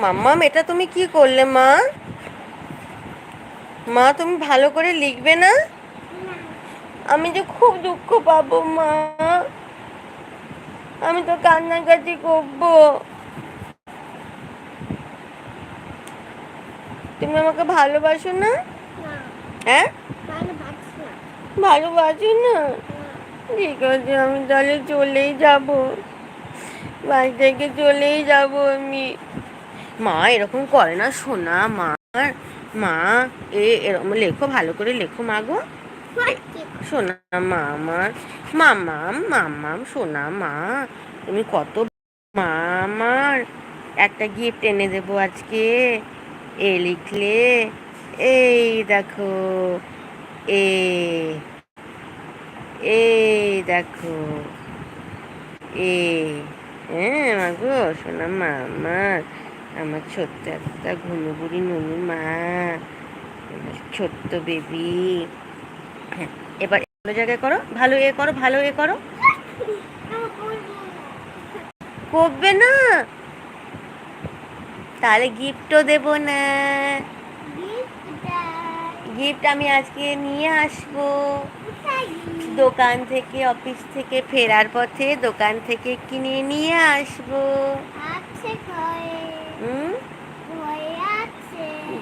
মাম্মাম এটা তুমি কি করলে মা? মা তুমি ভালো করে লিখবে না? আমি যে খুব দুঃখ পাবো মা। আমি তো কান্নাকাটি করব। তুমি আমাকে ভালোবাসো না? হ্যাঁ? ভালোবাসো না। ঠিক আছে আমি তাহলে চলেই যাব। বাড়ি থেকে চলেই যাব আমি। মা এরকম করে না শোনা মা মা, এ, এরকম লেখো, ভালো করে লেখো মা গো। শোনা মা আমার মামাম মামাম শোনা মা তুমি কত মা আমার একটা গিফট এনে দেবো আজকে। এ লিখলে, এই দেখো, এ এই দেখো, এ হ্যাঁ মাগো শোনা মা আমার আমার ছোট্ট একটা ঘুমে বুড়ি নুনু মা, আমার ছোট্ট বেবি। হ্যাঁ এবার ভালো জায়গায় করো, ভালো এ করো, ভালো এ করো। করবে না। তাহলে গিফটও দেব না। গিফট আমি আজকে নিয়ে আসব। দোকান থেকে, অফিস থেকে, ফেরার পথে দোকান থেকে কিনে নিয়ে আসব। হুম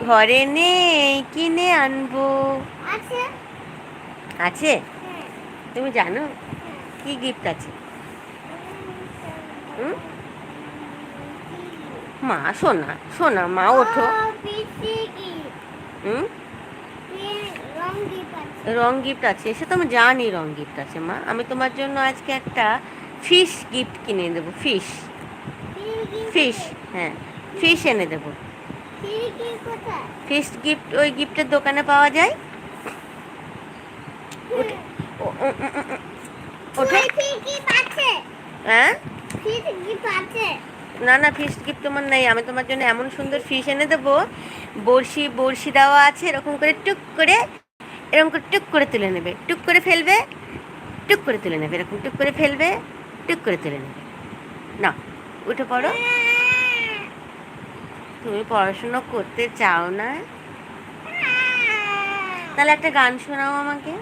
ঘরে নেই কিনে আনব। আছে। তুমি জানো? কি গিফট আছে? মা সোনা সোনা মা ওঠো। হুম? রং গিফট আছে। সে তো আমি জানি রং গিফট আছে মা। আমি তোমার জন্য আজকে একটা ফিশ গিফট কিনে দেবো ফিশ ফিশ হ্যাঁ। ফিশ এনে দেবো। ফিশ গিফট ওই গিফটের দোকানে পাওয়া যায়? হ্যাঁ? না না ফিশ গিফট তোমার নেই। আমি তোমার জন্য এমন সুন্দর ফিশ এনে দেবো। বড়শি বড়শি দেওয়া আছে এরকম করে টুক করে এরকম করে টুক করে তুলে নেবে। টুক করে ফেলবে টুক করে তুলে নেবে। এরকম টুক করে ফেলবে টুক করে তুলে নেবে। না উঠে পড়ো। তুমি পড়াশোনা করতে চাও না? তাহলে একটা গান শোনাও আমাকে।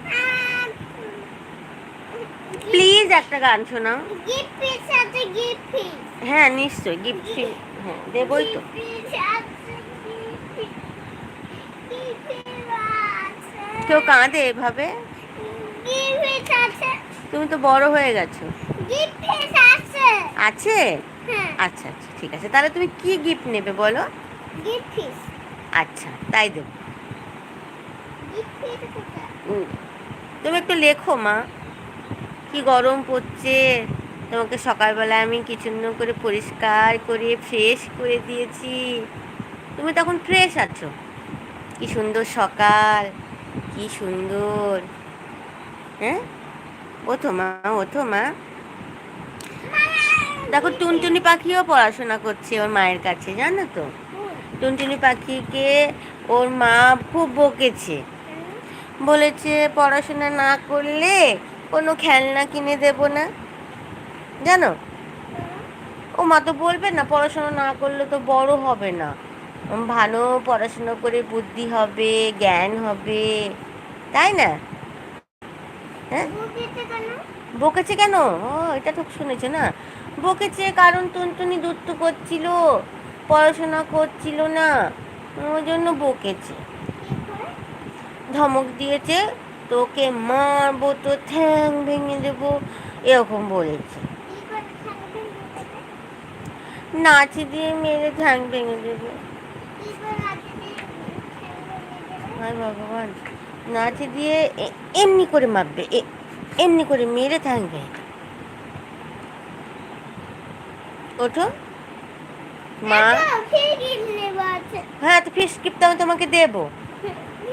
প্লিজ একটা গান শোনাও। হ্যাঁ নিশ্চয়ই গিফট হ্যাঁ দেবই তো কেউ কাঁদে এভাবে? তুমি তো বড় হয়ে গেছো। আছে? আচ্ছা আচ্ছা ঠিক আছে। তাহলে তুমি কি গিফট নেবে বলো? গিফট আচ্ছা তাই দেবো। তুমি একটু লেখো মা। কি গরম পড়ছে। তোমাকে সকালবেলা আমি কিছু করে পরিষ্কার করে ফ্রেশ করে দিয়েছি। তুমি তখন ফ্রেশ আছো। কি সুন্দর সকাল কি সুন্দর। হ্যাঁ? ওঠো মা ওঠো মা। দেখো টুনটুনি পাখিও পড়াশোনা করছে ওর মায়ের কাছে জানো তো? টুনটুনি পাখিকে ওর মা খুব বকেছে। বলেছে পড়াশোনা না করলে কোনো খেলনা কিনে দেব না। জানো? ও মা তো বলবে না পড়াশোনা না করলে তো বড় হবে না। ভালো পড়াশোনা করে বুদ্ধি হবে জ্ঞান হবে তাই না? হ্যাঁ? বকেছে কেন? ও এটা তো শুনেছো না? বকেছে কারণ টুনটুনি দুত্তু করছিল, পড়াশোনা করছিল না, ওই জন্য বকেছে। ধমক দিয়েছে, তোকে মারবো, তো ঠ্যাং ভেঙে দেবো, এরকম বলেছে। নাচ দিয়ে মেরে ঠ্যাং ভেঙে দেবে। ভগবান, নাচ দিয়ে এমনি করে মারবে এমনি করে মেরে ঠ্যাং ভেঙে দেবে। ওঠো। মা। হ্যাঁ তো ফিস গিফট আমি তোমাকে দেবো।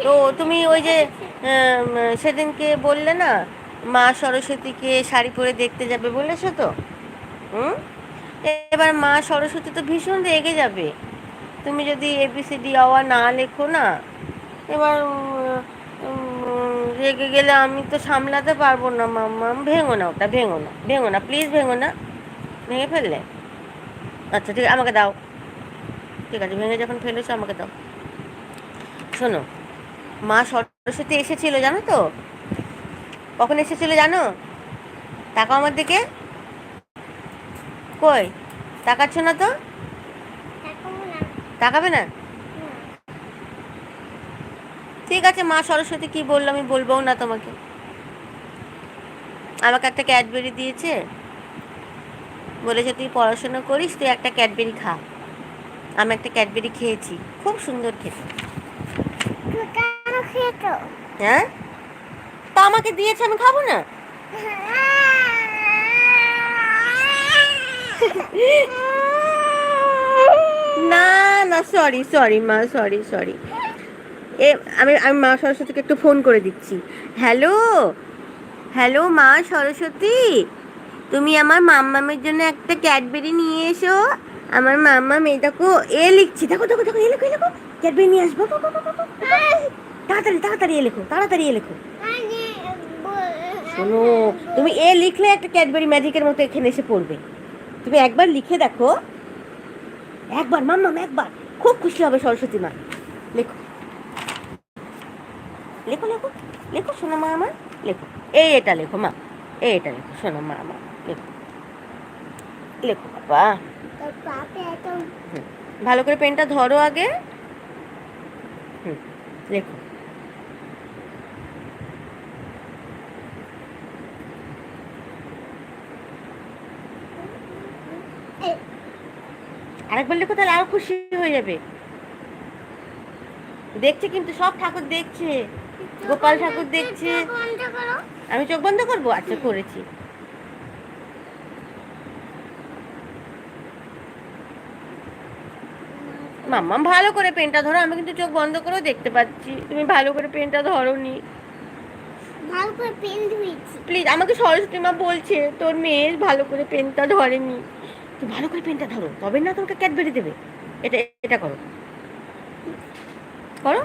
তো তুমি ওই যে সেদিনকে বললে না মা সরস্বতীকে শাড়ি পরে দেখতে যাবে বলেছ তো? হুম? এবার মা সরস্বতী তো ভীষণ রেগে যাবে। তুমি যদি এবিসিডি আওয়া না লেখো না এবার রেগে গেলে আমি তো সামলাতে পারব না মাম্মা ভেঙো না ওটা ভেঙো না ভেঙো না প্লিজ ভেঙো না। ভেঙে ফেললে? আচ্ছা ঠিক আমাকে দাও। ঠিক আছে, ভেঙে যখন ফেলেছো আমাকে দাও। শোনো, মা সরস্বতী এসেছিল, জানো তো? কখন এসেছিল জানো? তাকাও আমার দিকে। কই? তাকাচ্ছ না তো? তাকাবে না? ঠিক আছে, মা সরস্বতী কি বলল আমি বলব না তোমাকে। আমাকে একটা ক্যাডবেরি দিয়েছে। বলেছে তুই পড়াশোনা করিস তুই একটা ক্যাডবেরি খা। আমি একটা ক্যাডবেরি খেয়েছি খুব সুন্দর খেতে। হ্যাঁ? তা আমাকে দিয়েছে আমি খাব না? না না সরি সরি মা সরি সরি এ আমি আমি মা সরস্বতীকে একটু ফোন করে দিচ্ছি। হ্যালো? হ্যালো মা সরস্বতী? তুমি আমার মাম্মামের জন্য একটা ক্যাডবেরি নিয়ে এসো। আমার মাম্মা মেয়েটাকে এ লিখছি। দেখো দেখো দেখো, এ লেখো এ লেখো। ক্যাডবেরি নিয়ে আসব। তাড়াতাড়ি তাড়াতাড়ি এ লেখো, তাড়াতাড়ি এ লেখো। শোনো, তুমি এ লিখলে একটা ক্যাডবেরি ম্যাজিকের মতো এখানে এসে পড়বে। তুমি একবার লিখে দেখো। একবার, মাম্মাম, একবার। খুব খুশি হবে সরস্বতী মা। লেখো। লেখো লেখো লেখো, শোনো মা আমার। লেখো। এই এটা লেখো, মা। এই এটা লেখো, শোনো মা আমার। লেখো। লেখো বাবা। ভালো করে পেনটা ধরো আগে। হুম লেখো। আরেকবার লেখো তাহলে আরও খুশি হয়ে যাবে। দেখছে কিন্তু সব ঠাকুর দেখছে। গোপাল ঠাকুর দেখছে। আমি চোখ বন্ধ করব? আচ্ছা করেছি। মাম্মা ভালো করে পেনটা ধরো আমি কিন্তু চোখ বন্ধ করেও দেখতে পাচ্ছি তুমি ভালো করে পেনটা ধরোনি ভালো করে পেন ধুয়েছি প্লিজ আমাকে সরস্বতী মা বলছে তোর মেয়ে ভালো করে পেনটা ধরেনি তুই ভালো করে পেনটা ধরো তবে না তোমাকে ক্যাডবেরি দেবে এটা এটা করো করো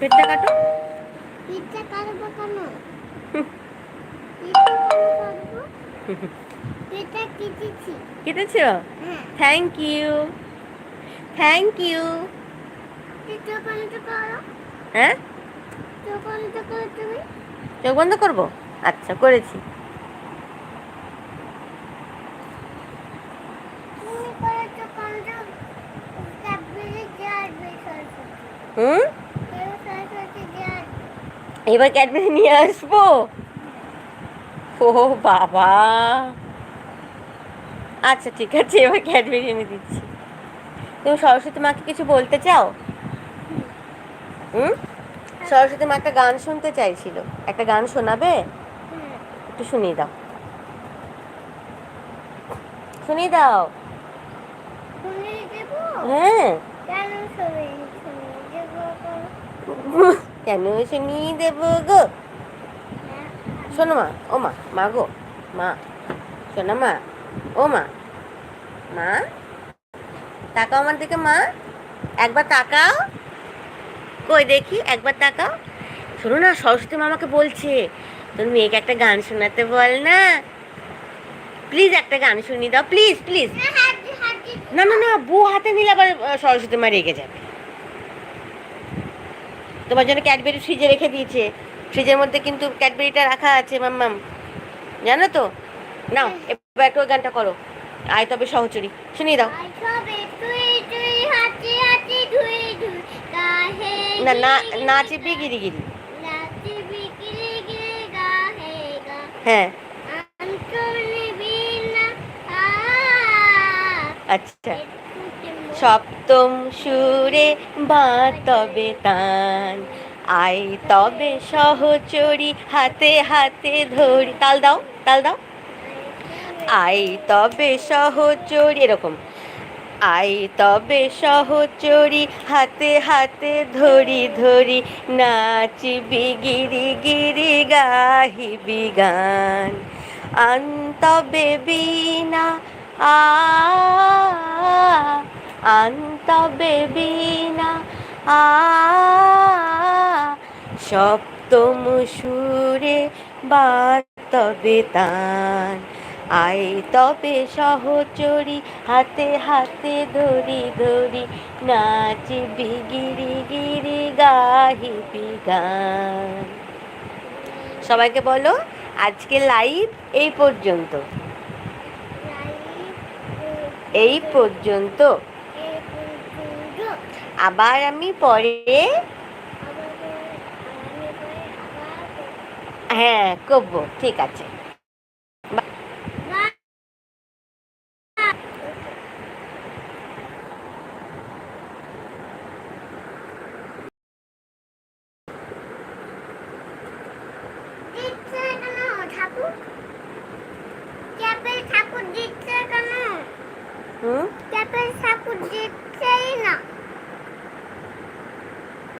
পেটটা কাটো পিঠা কাটবো কেন? কেটেছি। হ্যাঁ। থ্যাংক ইউ থ্যাংক ইউ হ্যাঁ? তুমি। চোখ বন্ধ করব? আচ্ছা করেছি। হুম? এবার ক্যাডবেরি নিয়ে আসব? ও বাবা। আচ্ছা ঠিক আছে এবার ক্যাডবেরি এনে দিচ্ছি। তুমি সরস্বতী মাকে কিছু বলতে চাও? হুম? সরস্বতী মা একটা গান শুনতে চাইছিল। একটা গান শোনাবে? একটু শুনিয়ে দাও। শুনিয়ে দাও। হ্যাঁ। কেন শুনিয়ে দেবো গো শোনো মা ও মা মা গো মা শোনো মা ও মা মা তাকাও আমার দিকে মা একবার তাকাও। কই দেখি একবার তাকাও। শোনো না সরস্বতী মা আমাকে বলছে তোর মেয়েকে একটা গান শোনাতে বল না। প্লিজ একটা গান শুনিয়ে দাও প্লিজ প্লিজ। হাঁটি না না না বউ হাতে নিলে আবার সরস্বতী মা রেগে যাবে। তোমার জন্য ক্যাডবেরি ফ্রিজে রেখে দিয়েছে। ফ্রিজের মধ্যে কিন্তু ক্যাডবেরিটা রাখা আছে মাম্মাম জানো তো? নাও এবার একটু গানটা করো। আয় তবে সহচরি। শুনিয়ে দাও। না না গিরি নাচে গিরি বিগিরি গিরি হ্যাঁ। আচ্ছা। সপ্তম সুরে বা তবে তান। আই তবে সহচরি হাতে হাতে ধরি। তাল দাও তাল দাও। আই তবে সহচরি, এরকম। আই তবে সহচরি হাতে হাতে ধরি ধরি। নাচিবি গিরি গিরি গাহিবি গান। আন্তবে বিনা আ আন্তবে বিনা আ সপ্তম সুরে বার তবে তান। আয় তবে সহচরি হাতে হাতে ধরি ধরি নাচবি গিরি গিরি গাহিবি গান সবাইকে বলো আজকে লাইভ এই পর্যন্ত। এই পর্যন্ত। আবার আমি পরে হ্যাঁ করব ঠিক আছে।